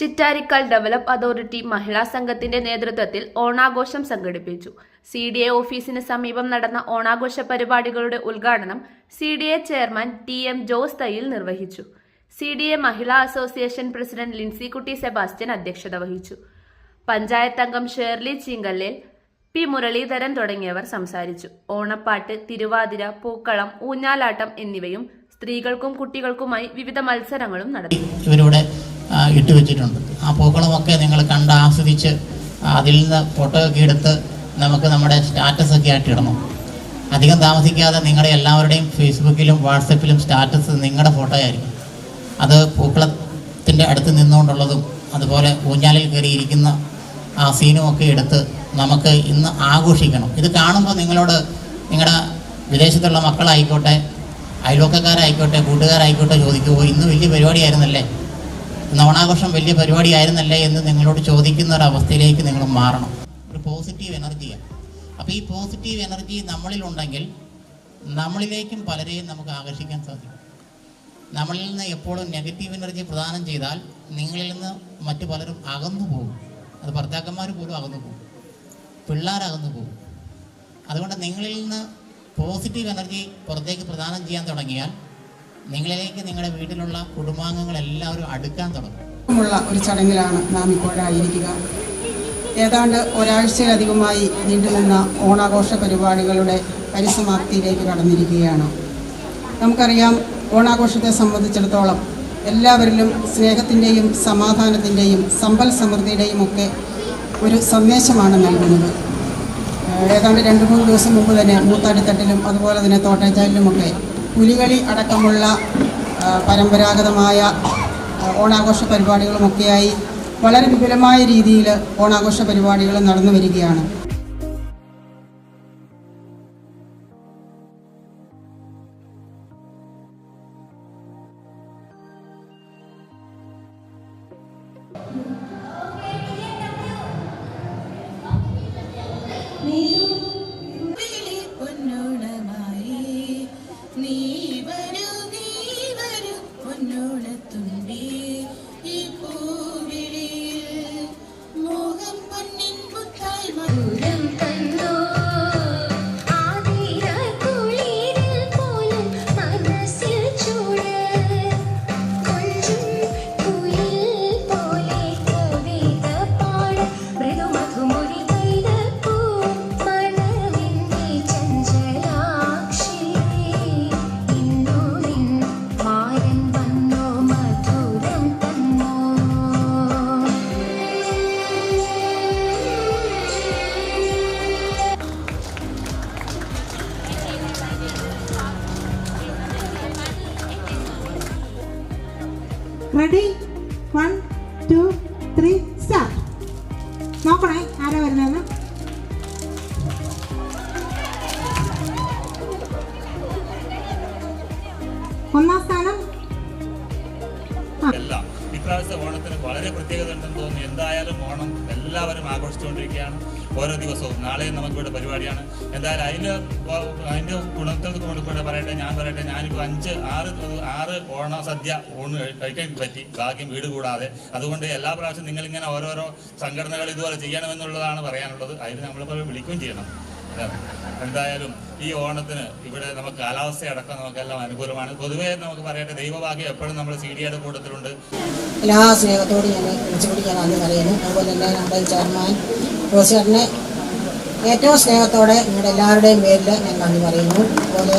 Chittarikkal develop authority മഹിളാ സംഘത്തിന്റെ നേതൃത്വത്തിൽ ഓണാഘോഷം സംഘടിപ്പിച്ചു. സി ഡി എ ഓഫീസിന് സമീപം നടന്ന ഓണാഘോഷ പരിപാടികളുടെ ഉദ്ഘാടനം C D A chairman T M Jose Thayyil നിർവഹിച്ചു. C D A Mahila association president Lincy Kutty Sebastian അധ്യക്ഷത വഹിച്ചു. പഞ്ചായത്ത് അംഗം ഷേർലി ചീങ്കല്ലേൽ പി മുരളീധരൻ തുടങ്ങിയവർ സംസാരിച്ചു. ഓണപ്പാട്ട് തിരുവാതിര പൂക്കളം ഊഞ്ഞാലാട്ടം എന്നിവയും സ്ത്രീകൾക്കും കുട്ടികൾക്കുമായി വിവിധ മത്സരങ്ങളും നടത്തി. ഇവരിവിടെ ആ, ഇട്ട് വെച്ചിട്ടുണ്ട്. ആ പൂക്കളമൊക്കെ നിങ്ങൾ കണ്ട് ആസ്വദിച്ച് അതിൽ നിന്ന് ഫോട്ടോയൊക്കെ എടുത്ത് നമുക്ക് നമ്മുടെ സ്റ്റാറ്റസ് ഒക്കെ ആയിട്ട് ഇടണം. അധികം താമസിക്കാതെ നിങ്ങളുടെ എല്ലാവരുടെയും ഫേസ്ബുക്കിലും വാട്സപ്പിലും സ്റ്റാറ്റസ് നിങ്ങളുടെ ഫോട്ടോ ആയിരിക്കും. അത് പൂക്കളത്തിന്റെ അടുത്ത് നിന്നുകൊണ്ടുള്ളതും അതുപോലെ ഊഞ്ഞാലിൽ കയറിയിരിക്കുന്ന ആ സീനും ഒക്കെ എടുത്ത് നമുക്ക് ഇന്ന് ആഘോഷിക്കണം. ഇത് കാണുമ്പോൾ നിങ്ങളോട് നിങ്ങളുടെ വിദേശത്തുള്ള മക്കളായിക്കോട്ടെ അയൽവക്കക്കാരായിക്കോട്ടെ കൂട്ടുകാരായിക്കോട്ടെ ചോദിക്കുമോ ഇന്ന് വലിയ പരിപാടിയായിരുന്നല്ലേ? ഓണാഘോഷം വലിയ പരിപാടി ആയിരുന്നല്ലേ എന്ന് നിങ്ങളോട് ചോദിക്കുന്ന ഒരു അവസ്ഥയിലേക്ക് നിങ്ങൾ മാറണം. ഒരു പോസിറ്റീവ് എനർജിയാണ് അപ്പോൾ ഈ പോസിറ്റീവ് എനർജി നമ്മളിൽ ഉണ്ടെങ്കിൽ നമ്മളിലേക്കും പലരെയും നമുക്ക് ആകർഷിക്കാൻ സാധിക്കും. നമ്മളിൽ നിന്ന് എപ്പോഴും നെഗറ്റീവ് എനർജി പ്രദാനം ചെയ്താൽ നിങ്ങളിൽ നിന്ന് മറ്റു പലരും അകന്നു പോകും. അത് ഭർത്താക്കന്മാർ പോലും അകന്നു പോകും. പിള്ളേർ അകന്നു പോകും. അതുകൊണ്ട് നിങ്ങളിൽ നിന്ന് പോസിറ്റീവ് എനർജി പുറത്തേക്ക് പ്രദാനം ചെയ്യാൻ തുടങ്ങിയാൽ നിങ്ങളിലേക്ക് നിങ്ങളുടെ വീട്ടിലുള്ള കുടുംബാംഗങ്ങൾ എല്ലാവരും അടുക്കാൻ തുടങ്ങും. ഒരു ചടങ്ങിലാണ് നാം ഇപ്പോഴായിരിക്കുക ഏതാണ്ട് ഒരാഴ്ചയിലധികമായി നീണ്ടുനിന്ന ഓണാഘോഷ പരിപാടികളുടെ പരിസമാപ്തിയിലേക്ക് കടന്നിരിക്കുകയാണ്. നമുക്കറിയാം ഓണാഘോഷത്തെ സംബന്ധിച്ചിടത്തോളം എല്ലാവരിലും സ്നേഹത്തിന്റെയും സമാധാനത്തിന്റെയും സമ്പൽ സമൃദ്ധിയുടെയും ഒക്കെ ഒരു സന്ദേശമാണ് നൽകുന്നത്. ഏതാണ്ട് രണ്ട് മൂന്ന് ദിവസം മുമ്പ് തന്നെ മൂത്താടിത്തട്ടിലും അതുപോലെ തന്നെ തോട്ടച്ചാലിലുമൊക്കെ പുലികളി അടക്കമുള്ള പരമ്പരാഗതമായ ഓണാഘോഷ പരിപാടികളുമൊക്കെയായി വളരെ വിപുലമായ രീതിയിൽ ഓണാഘോഷ പരിപാടികൾ നടന്നു വരികയാണ് ready one two three start നോക്കണേ ആരാ വരുന്നതെന്ന്? ഒന്നാം ഓണത്തിന് വളരെ പ്രത്യേകത ഉണ്ടെന്ന് തോന്നുന്നു എന്തായാലും ഓണം എല്ലാവരും ആഘോഷിച്ചുകൊണ്ടിരിക്കുകയാണ്. ഓരോ ദിവസവും. നാളെയും നമുക്കിവിടെ പരിപാടിയാണ്. എന്തായാലും അതിന് വ- അതിന്റെ ഗുണത്തിൽ കൊണ്ട് പറയട്ടെ ഞാൻ പറയട്ടെ ഞാനിപ്പോൾ അഞ്ച് ആറ് ആറ് ഓണ സദ്യ ഊണ് കഴി- കഴിക്കാൻ പറ്റി. ഭാഗ്യം വീട് കൂടാതെ. അതുകൊണ്ട് എല്ലാ പ്രാവശ്യവും നിങ്ങളിങ്ങനെ ഓരോരോ സംഘടനകൾ ഇതുപോലെ ചെയ്യണമെന്നുള്ളതാണ് പറയാനുള്ളത്. അതിന് നമ്മളിപ്പോൾ വിളിക്കുകയും ചെയ്യണം. എന്തായാലും ഈ ഓണത്തിന് ഇവിടെ നമുക്ക് കാലാവസ്ഥ അടക്കം നമുക്കെല്ലാം അനുകൂലമാണ്. പൊതുവേ നമുക്ക് പറയട്ടെ ദൈവഭാഗ്യം എപ്പോഴും നമ്മൾ സി ഡിയുടെ കൂട്ടത്തിലുണ്ട്. എല്ലാ സ്നേഹത്തോടും ഞാൻ വിളിച്ചുപിടിക്കാൻ നന്ദി പറയുന്നു. അതുപോലെ തന്നെ നമ്മുടെ ചെയർമാൻ റോസിയറിനെ ഏറ്റവും സ്നേഹത്തോടെ നിങ്ങളുടെ എല്ലാവരുടെയും പേരിൽ ഞാൻ നന്ദി പറയുന്നു. അതുപോലെ